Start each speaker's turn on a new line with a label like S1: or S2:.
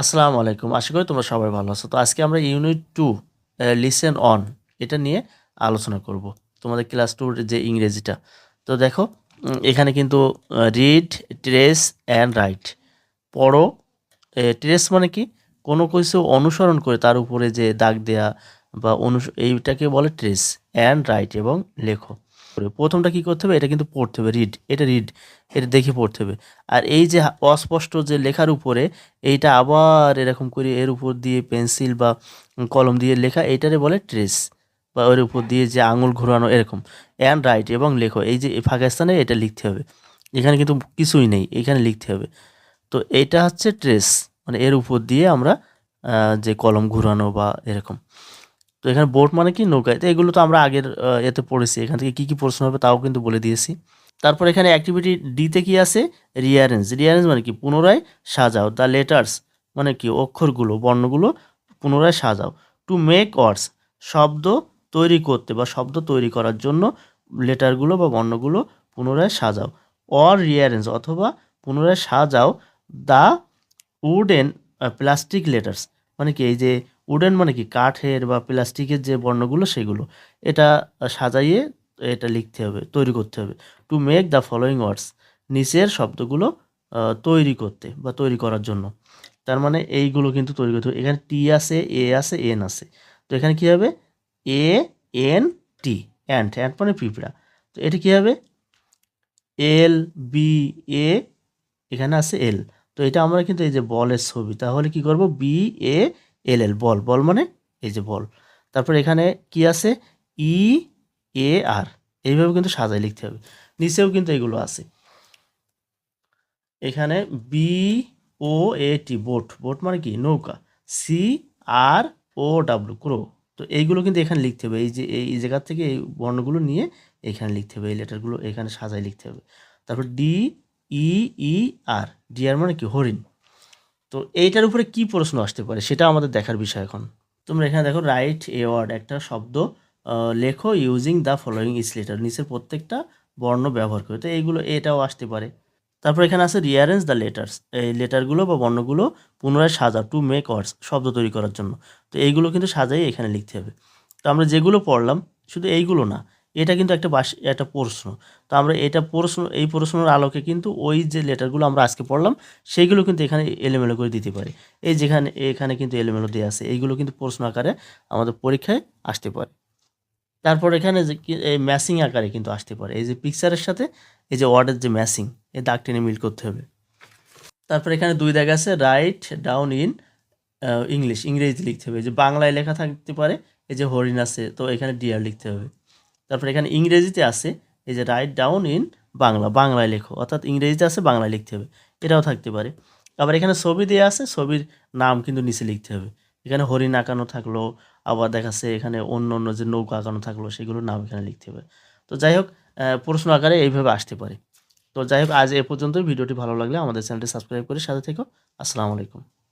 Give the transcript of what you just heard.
S1: আসসালামু আলাইকুম। আশা করি তোমরা সবাই ভালো আছো। তো আজকে আমরা ইউনিট টু লিসেন অন এটা নিয়ে আলোচনা করব। তোমাদের ক্লাস টুর যে ইংরেজিটা। তো দেখো এখানে কিন্তু রিড ট্রেস অ্যান্ড রাইট পড়ো ট্রেস মানে কি? কোনো কিছু অনুসরণ করে তার উপরে যে দাগ দেয়া বা অনুস, এইটাকে বলে ট্রেস অ্যান্ড রাইট এবং লেখো। প্রথমটা কি করতে হবে? এটা কিন্তু পড়তে হবে রিড এটা রিড এটা দেখে পড়তে হবে। আর এই যে অস্পষ্ট যে লেখার উপরে, এইটা আবার এরকম করে এর উপর দিয়ে পেন্সিল বা কলম দিয়ে লেখা, এইটারে বলে ট্রেস বা ওর উপর দিয়ে যে আঙুল ঘোরানো, এরকম। অ্যান্ড রাইট এবং লেখো। এই যে ফাঁকা স্থানে এটা লিখতে হবে। এখানে কিন্তু কিছুই নেই, এখানে লিখতে হবে। তো এইটা হচ্ছে ট্রেস মানে এর উপর দিয়ে আমরা যে কলম ঘোরানো বা এরকম। তো এখানে বোট মানে কি নৌকা? তো এগুলো তো আমরা আগের এতে পড়েছি। এখান থেকে কি কি প্রশ্ন হবে তাও কিন্তু বলে দিয়েছি। তারপর এখানে অ্যাক্টিভিটি ডিতে কি আছে? রিয়ারেঞ্জ রিয়ারেঞ্জ মানে কি? পুনরায় সাজাও। দ্য লেটার্স মানে কি? অক্ষরগুলো, বর্ণগুলো পুনরায় সাজাও। টু মেক ওয়ার্ডস শব্দ তৈরি করতে বা শব্দ তৈরি করার জন্য লেটারগুলো বা বর্ণগুলো পুনরায় সাজাও। অর রিয়ারেঞ্জ অথবা পুনরায় সাজাও। দ্য উডেন প্লাস্টিক লেটার্স মানে কি? এই যে উডেন মানে কি? কাঠের বা প্লাস্টিকের যে বর্ণগুলো সেগুলো। এটা সাজাইয়ে এটা লিখতে হবে, তৈরি করতে হবে। To make the following words নিচের শব্দগুলো তৈরি করতে বা তৈরি করার জন্য। তার মানে এইগুলো কিন্তু তৈরি করতে হবে। এখানে টি আছে এ আছে এন আছে। তো এখানে কী হবে? A N T ant ant মানে পিঁপড়া। তো এটা কী হবে? এল বি এ এখানে আছে এল তো এটা আমরা কিন্তু এই যে বলের ছবি, তাহলে কি করব? বি এ এল এল, বল বল মানে এই যে বল। তারপর এখানে কি আছে? ই, এ, আর। এইভাবে কিন্তু সাজায় লিখতে হবে। নিচেও কিন্তু এগুলো আছে। এখানে B O A T boat. Boat মানে কি? নৌকা। C R O W crow. তো এইগুলো কিন্তু এখানে লিখতে হবে। এই যে, এই জায়গার থেকে এই বর্ণগুলো নিয়ে এখানে লিখতে হবে। এই লেটারগুলো এখানে সাজায় লিখতে হবে। তারপর ডি ই ই আর ডি আর মানে কি? হরিণ। তো এইটার উপরে কি প্রশ্ন আসতে পারে সেটা আমাদের দেখার বিষয় এখন। তোমরা এখানে দেখো রাইট এ ওয়ার্ড একটা শব্দ লেখো using the following is letter নিচের প্রত্যেকটা বর্ণ ব্যবহার করে। তো এইগুলো, এটাও আসতে পারে। তারপর এখানে আছে রিয়ারেঞ্জ দ্য লেটার্স এই লেটারগুলো বা বর্ণগুলো পুনরায় সাজা টু মেক ওয়ার্ডস শব্দ তৈরি করার জন্য। তো এইগুলো কিন্তু সাজাই এখানে লিখতে হবে। তো আমরা যেগুলো পড়লাম, শুধু এইগুলো না এটা কিন্তু একটা বাস, একটা প্রশ্ন। তো আমরা এটা প্রশ্ন, এই প্রশ্নের আলোকে কিন্তু ওই যে লেটারগুলো আমরা আজকে পড়লাম, সেইগুলো কিন্তু এখানে এলোমেলো করে দিতে পারে। এই যেখানে, এখানে কিন্তু এলোমেলো দেওয়া আছে, এইগুলো কিন্তু প্রশ্ন আকারে আমাদের পরীক্ষায় আসতে পারে। তারপর এখানে যে এই ম্যাসিং আকারে কিন্তু আসতে পারে। এই যে পিকচারের সাথে, এই যে ওয়ার্ডের যে ম্যাসিং এই দাগ টেনে মিল করতে হবে। তারপর এখানে দুই দাগ আছে রাইট ডাউন ইন ইংলিশ ইংরেজি লিখতে হবে। যে বাংলায় লেখা থাকতে পারে, এই যে হরিণ আছে, তো এখানে ডিয়ার লিখতে হবে। তারপর এখানে ইংরেজিতে আছে, এই যে রাইট ডাউন ইন বাংলা, বাংলায় লেখো, অর্থাৎ ইংরেজিতে আছে, বাংলায় লিখতে হবে, এটাও থাকতে পারে। আবার এখানে ছবি দেওয়া আছে, ছবির নাম কিন্তু নিচে লিখতে হবে। এখানে হরিণ আঁকানো থাকল, আবার দেখাচ্ছে এখানে অন্য অন্য যে নৌকা আঁকানো থাকল, সেগুলোর নাম এখানে লিখতে হবে। তো যাই হোক প্রশ্ন আকারে এইভাবে আসতে পারে। তো যাই হোক, আজ এ পর্যন্তই। ভিডিওটি ভালো লাগলে আমাদের চ্যানেলটি সাবস্ক্রাইব করে সাথে থেকো। আসসালামু আলাইকুম।